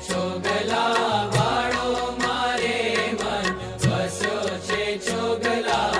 ચોગલા વાળો મારે મન. વસ્યો છે ચોગલા